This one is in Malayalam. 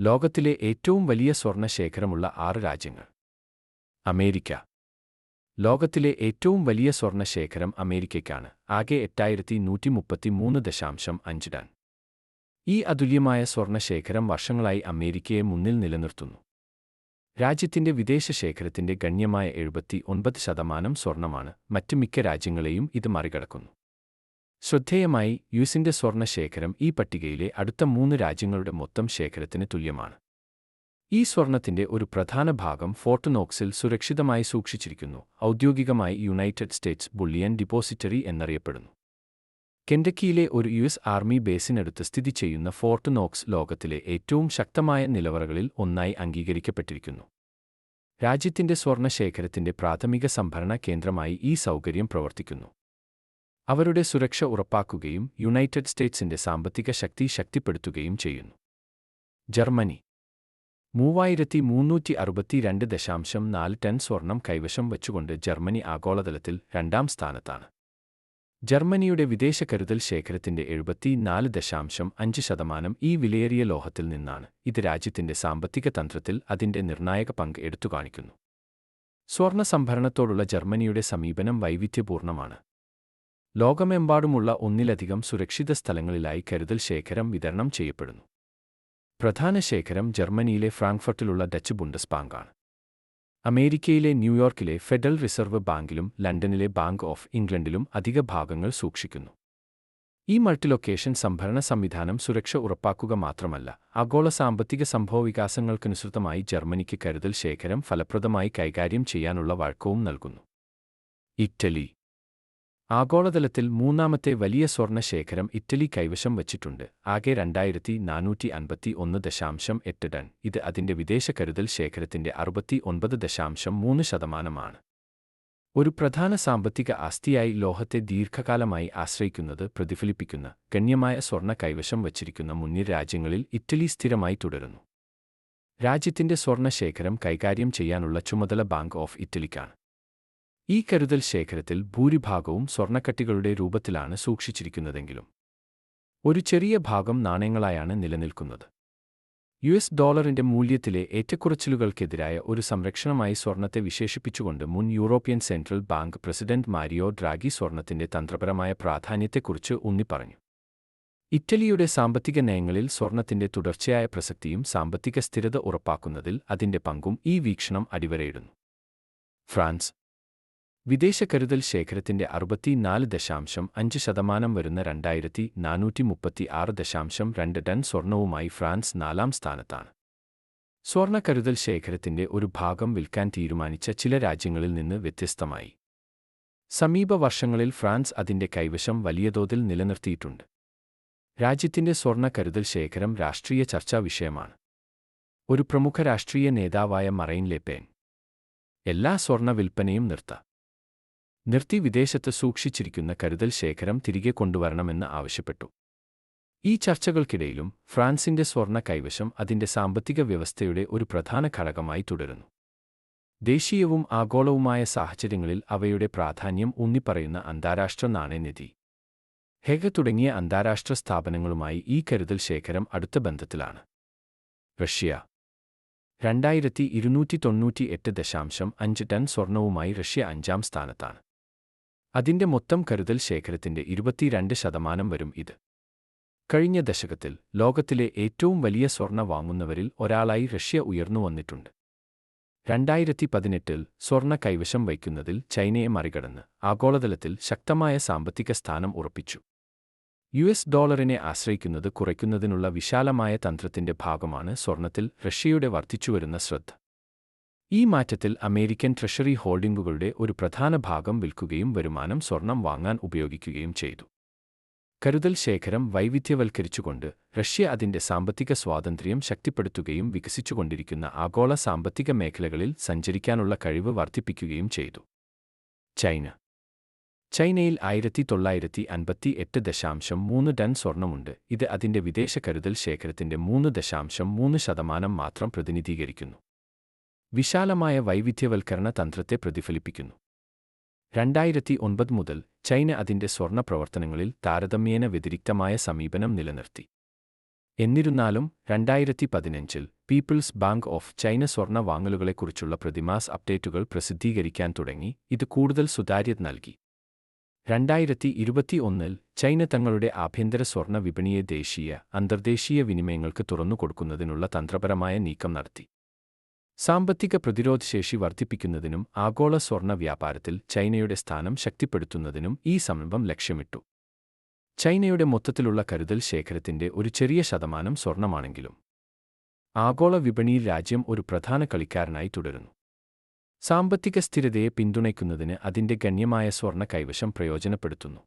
ലോകത്തിലെ ഏറ്റവും വലിയ സ്വർണശേഖരമുള്ള ആറ് രാജ്യങ്ങൾ. അമേരിക്ക. ലോകത്തിലെ ഏറ്റവും വലിയ സ്വർണശേഖരം അമേരിക്കയ്ക്കാണ്. ആകെ എട്ടായിരത്തി നൂറ്റി മുപ്പത്തി മൂന്ന് ദശാംശം അഞ്ച് ടൺ. ഈ അതുല്യമായ സ്വർണശേഖരം വർഷങ്ങളായി അമേരിക്കയെ മുന്നിൽ നിലനിർത്തുന്നു. രാജ്യത്തിന്റെ വിദേശ ശേഖരത്തിന്റെ ഗണ്യമായ എഴുപത്തി ഒൻപത് ശതമാനം സ്വർണമാണ്. മറ്റ് മിക്ക രാജ്യങ്ങളെയും ഇത് മറികടക്കുന്നു. ശ്രദ്ധേയമായി യുഎസിന്റെ സ്വർണ ശേഖരം ഈ പട്ടികയിലെ അടുത്ത മൂന്ന് രാജ്യങ്ങളുടെ മൊത്തം ശേഖരത്തിന് തുല്യമാണ്. ഈ സ്വർണത്തിന്റെ ഒരു പ്രധാന ഭാഗം ഫോർട്ട് നോക്സിൽ സുരക്ഷിതമായി സൂക്ഷിച്ചിരിക്കുന്നു ഔദ്യോഗികമായി യുണൈറ്റഡ് സ്റ്റേറ്റ്സ് ബുള്ളിയൻ ഡിപ്പോസിറ്ററി എന്നറിയപ്പെടുന്നു. കെൻഡക്കിയിലെ ഒരു യു എസ് ആർമി ബേസിനടുത്ത് സ്ഥിതി ചെയ്യുന്ന ഫോർട്ട് നോക്സ് ലോകത്തിലെ ഏറ്റവും ശക്തമായ നിലവറകളിൽ ഒന്നായി അംഗീകരിക്കപ്പെട്ടിരിക്കുന്നു. രാജ്യത്തിന്റെ സ്വർണ ശേഖരത്തിന്റെ പ്രാഥമിക സംഭരണ കേന്ദ്രമായി ഈ സൗകര്യം പ്രവർത്തിക്കുന്നു. അവരുടെ സുരക്ഷ ഉറപ്പാക്കുകയും യുണൈറ്റഡ് സ്റ്റേറ്റ്സിന്റെ സാമ്പത്തിക ശക്തി ശക്തിപ്പെടുത്തുകയും ചെയ്യുന്നു. ജർമ്മനി. മൂവായിരത്തി മുന്നൂറ്റി അറുപത്തിരണ്ട് ദശാംശം നാല് ടൺ സ്വർണം കൈവശം വച്ചുകൊണ്ട് ജർമ്മനി ആഗോളതലത്തിൽ രണ്ടാം സ്ഥാനത്താണ്. ജർമ്മനിയുടെ വിദേശ കരുതൽ ശേഖരത്തിന്റെ എഴുപത്തിനാല് ദശാംശം അഞ്ച് ശതമാനം ഈ വിലയേറിയ ലോഹത്തിൽ നിന്നാണ്. ഇത് രാജ്യത്തിന്റെ സാമ്പത്തിക തന്ത്രത്തിൽ അതിന്റെ നിർണായക പങ്ക് എടുത്തുകാണിക്കുന്നു. സ്വർണ സംഭരണത്തോടുള്ള ജർമ്മനിയുടെ സമീപനം വൈവിധ്യപൂർണമാണ് ലോകമെമ്പാടുമുള്ള ഒന്നിലധികം സുരക്ഷിത സ്ഥലങ്ങളിലായി കരുതൽ ശേഖരം വിതരണം ചെയ്യപ്പെടുന്നു. പ്രധാന ശേഖരം ജർമ്മനിയിലെ ഫ്രാങ്ക്ഫർട്ടിലുള്ള ഡച്ച് ബുണ്ടസ് ബാങ്കാണ് അമേരിക്കയിലെ ന്യൂയോർക്കിലെ ഫെഡറൽ റിസർവ് ബാങ്കിലും ലണ്ടനിലെ ബാങ്ക് ഓഫ് ഇംഗ്ലണ്ടിലും അധിക ഭാഗങ്ങൾ സൂക്ഷിക്കുന്നു. ഈ മൾട്ടിലൊക്കേഷൻ സംഭരണ സംവിധാനം സുരക്ഷ ഉറപ്പാക്കുക മാത്രമല്ല ആഗോള സാമ്പത്തിക സംഭവവികാസങ്ങൾക്കനുസൃതമായി ജർമ്മനിക്ക് കരുതൽ ശേഖരം ഫലപ്രദമായി കൈകാര്യം ചെയ്യാനുള്ള വഴക്കവും നൽകുന്നു. ഇറ്റലി ആഗോളതലത്തിൽ മൂന്നാമത്തെ വലിയ സ്വർണ ശേഖരം ഇറ്റലി കൈവശം വച്ചിട്ടുണ്ട്. ആകെ രണ്ടായിരത്തി നാനൂറ്റി അൻപത്തി ഒന്ന് ദശാംശം എട്ട് ടൺ. ഇത് അതിന്റെ വിദേശ കരുതൽ ശേഖരത്തിന്റെ അറുപത്തി ഒൻപത് ദശാംശം മൂന്ന് ശതമാനമാണ്. ഒരു പ്രധാന സാമ്പത്തിക ആസ്തിയായി ലോഹത്തെ ദീർഘകാലമായി ആശ്രയിക്കുന്നത് പ്രതിഫലിപ്പിക്കുന്ന ഗണ്യമായ സ്വർണ കൈവശം വച്ചിരിക്കുന്ന മുന്നിൽ രാജ്യങ്ങളിൽ ഇറ്റലി സ്ഥിരമായി തുടരുന്നു. രാജ്യത്തിന്റെ സ്വർണശേഖരം കൈകാര്യം ചെയ്യാനുള്ള ചുമതല ബാങ്ക് ഓഫ് ഇറ്റലിക്കാണ്. ഈ കരുതൽ ശേഖരത്തിൽ ഭൂരിഭാഗവും സ്വർണക്കട്ടികളുടെ രൂപത്തിലാണ് സൂക്ഷിച്ചിരിക്കുന്നതെങ്കിലും ഒരു ചെറിയ ഭാഗം നാണയങ്ങളായാണ് നിലനിൽക്കുന്നത്. യു എസ് ഡോളറിന്റെ മൂല്യത്തിലെ ഏറ്റക്കുറച്ചിലുകൾക്കെതിരായ ഒരു സംരക്ഷണമായി സ്വർണത്തെ വിശേഷിപ്പിച്ചുകൊണ്ട് മുൻ European central bank president Mario Draghi സ്വർണത്തിന്റെ തന്ത്രപരമായ പ്രാധാന്യത്തെക്കുറിച്ച് ഊന്നിപ്പറഞ്ഞു. ഇറ്റലിയുടെ സാമ്പത്തിക നയങ്ങളിൽ സ്വർണത്തിന്റെ തുടർച്ചയായ പ്രസക്തിയും സാമ്പത്തിക സ്ഥിരത ഉറപ്പാക്കുന്നതിൽ അതിന്റെ പങ്കും ഈ വീക്ഷണം അടിവരയിടുന്നു. ഫ്രാൻസ് വിദേശ കരുതൽ ശേഖരത്തിന്റെ അറുപത്തിനാല് ദശാംശം അഞ്ച് ശതമാനം വരുന്ന രണ്ടായിരത്തി നാനൂറ്റി മുപ്പത്തി ആറ് ദശാംശം രണ്ട് ടൺ സ്വർണവുമായി ഫ്രാൻസ് നാലാം സ്ഥാനത്താണ്. സ്വർണ കരുതൽ ശേഖരത്തിന്റെ ഒരു ഭാഗം വിൽക്കാൻ തീരുമാനിച്ച ചില രാജ്യങ്ങളിൽ നിന്ന് വ്യത്യസ്തമായി. സമീപ വർഷങ്ങളിൽ ഫ്രാൻസ് അതിന്റെ കൈവശം വലിയ തോതിൽ നിലനിർത്തിയിട്ടുണ്ട്. രാജ്യത്തിന്റെ സ്വർണ കരുതൽ ശേഖരം രാഷ്ട്രീയ ചർച്ചാ വിഷയമാണ്. ഒരു പ്രമുഖ രാഷ്ട്രീയ നേതാവായ മറൈൻ ലെപേൻ എല്ലാ സ്വർണ വിൽപ്പനയും നിർത്താം. നിർത്തി വിദേശത്ത് സൂക്ഷിച്ചിരിക്കുന്ന കരുതൽ ശേഖരം തിരികെ കൊണ്ടുവരണമെന്ന് ആവശ്യപ്പെട്ടു. ഈ ചർച്ചകൾക്കിടയിലും ഫ്രാൻസിന്റെ സ്വർണ കൈവശം അതിന്റെ സാമ്പത്തിക വ്യവസ്ഥയുടെ ഒരു പ്രധാന ഘടകമായി തുടരുന്നു. ദേശീയവും ആഗോളവുമായ സാഹചര്യങ്ങളിൽ അവയുടെ പ്രാധാന്യം ഊന്നിപ്പറയുന്ന അന്താരാഷ്ട്ര നാണയനിധി. ഹെഗ തുടങ്ങിയ അന്താരാഷ്ട്ര സ്ഥാപനങ്ങളുമായി ഈ കരുതൽ ശേഖരം അടുത്ത ബന്ധത്തിലാണ്. റഷ്യ. രണ്ടായിരത്തി ഇരുന്നൂറ്റി തൊണ്ണൂറ്റി എട്ട് ദശാംശം അഞ്ച് ടൺ സ്വർണവുമായി റഷ്യ അഞ്ചാം സ്ഥാനത്താണ്. അതിന്റെ മൊത്തം കരുതൽ ശേഖരത്തിന്റെ ഇരുപത്തിരണ്ട് ശതമാനം വരും ഇത്. കഴിഞ്ഞ ദശകത്തിൽ ലോകത്തിലെ ഏറ്റവും വലിയ സ്വർണ വാങ്ങുന്നവരിൽ ഒരാളായി റഷ്യ ഉയർന്നു വന്നിട്ടുണ്ട്. രണ്ടായിരത്തി പതിനെട്ടിൽ സ്വർണ കൈവശം വയ്ക്കുന്നതിൽ ചൈനയെ മറികടന്ന് ആഗോളതലത്തിൽ ശക്തമായ സാമ്പത്തിക സ്ഥാനം ഉറപ്പിച്ചു. യു എസ് ഡോളറിനെ ആശ്രയിക്കുന്നത് കുറയ്ക്കുന്നതിനുള്ള വിശാലമായ തന്ത്രത്തിന്റെ ഭാഗമാണ് സ്വർണത്തിൽ റഷ്യയുടെ വർദ്ധിച്ചുവരുന്ന ശ്രദ്ധ. ഈ മാറ്റത്തിൽ അമേരിക്കൻ ട്രഷറി ഹോൾഡിംഗുകളുടെ ഒരു പ്രധാന ഭാഗം വിൽക്കുകയും വരുമാനം സ്വർണം വാങ്ങാൻ ഉപയോഗിക്കുകയും ചെയ്തു. കരുതൽ ശേഖരം വൈവിധ്യവൽക്കരിച്ചുകൊണ്ട് റഷ്യ അതിന്റെ സാമ്പത്തിക സ്വാതന്ത്ര്യം ശക്തിപ്പെടുത്തുകയും വികസിച്ചുകൊണ്ടിരിക്കുന്ന ആഗോള സാമ്പത്തിക മേഖലകളിൽ സഞ്ചരിക്കാനുള്ള കഴിവ് വർദ്ധിപ്പിക്കുകയും ചെയ്തു. ചൈന. ചൈനയിൽ ആയിരത്തി തൊള്ളായിരത്തി അൻപത്തി എട്ട് ദശാംശം മൂന്ന് ടൺ സ്വർണമുണ്ട്. ഇത് അതിന്റെ വിദേശ കരുതൽ ശേഖരത്തിന്റെ മൂന്ന് ദശാംശം മൂന്ന് ശതമാനം മാത്രം പ്രതിനിധീകരിക്കുന്നു. വിശാലമായ വൈവിധ്യവൽക്കരണ തന്ത്രത്തെ പ്രതിഫലിപ്പിക്കുന്നു. രണ്ടായിരത്തി ഒൻപത് മുതൽ ചൈന അതിന്റെ സ്വർണ പ്രവർത്തനങ്ങളിൽ താരതമ്യേന വ്യതിരിക്തമായ സമീപനം നിലനിർത്തി. എന്നിരുന്നാലും രണ്ടായിരത്തി പതിനഞ്ചിൽ പീപ്പിൾസ് ബാങ്ക് ഓഫ് ചൈന സ്വർണ വാങ്ങലുകളെക്കുറിച്ചുള്ള പ്രതിമാസ് അപ്ഡേറ്റുകൾ പ്രസിദ്ധീകരിക്കാൻ തുടങ്ങി ഇത് കൂടുതൽ സുതാര്യത നൽകി. രണ്ടായിരത്തി ഇരുപത്തിയൊന്നിൽ ചൈന തങ്ങളുടെ ആഭ്യന്തര സ്വർണ വിപണിയെ ദേശീയ അന്തർദേശീയ വിനിമയങ്ങൾക്ക് തുറന്നുകൊടുക്കുന്നതിനുള്ള തന്ത്രപരമായ നീക്കം നടത്തി. സാമ്പത്തിക പ്രതിരോധശേഷി വർദ്ധിപ്പിക്കുന്നതിനും ആഗോള സ്വർണ വ്യാപാരത്തിൽ ചൈനയുടെ സ്ഥാനം ശക്തിപ്പെടുത്തുന്നതിനും ഈ സംരംഭം ലക്ഷ്യമിട്ടു. ചൈനയുടെ മൊത്തത്തിലുള്ള കരുതൽ ശേഖരത്തിന്റെ ഒരു ചെറിയ ശതമാനം സ്വർണമാണെങ്കിലും ആഗോള വിപണിയിൽ രാജ്യം ഒരു പ്രധാന കളിക്കാരനായി തുടരുന്നു. സാമ്പത്തിക സ്ഥിരതയെ പിന്തുണയ്ക്കുന്നതിന് അതിന്റെ ഗണ്യമായ സ്വർണ കൈവശം പ്രയോജനപ്പെടുത്തുന്നു.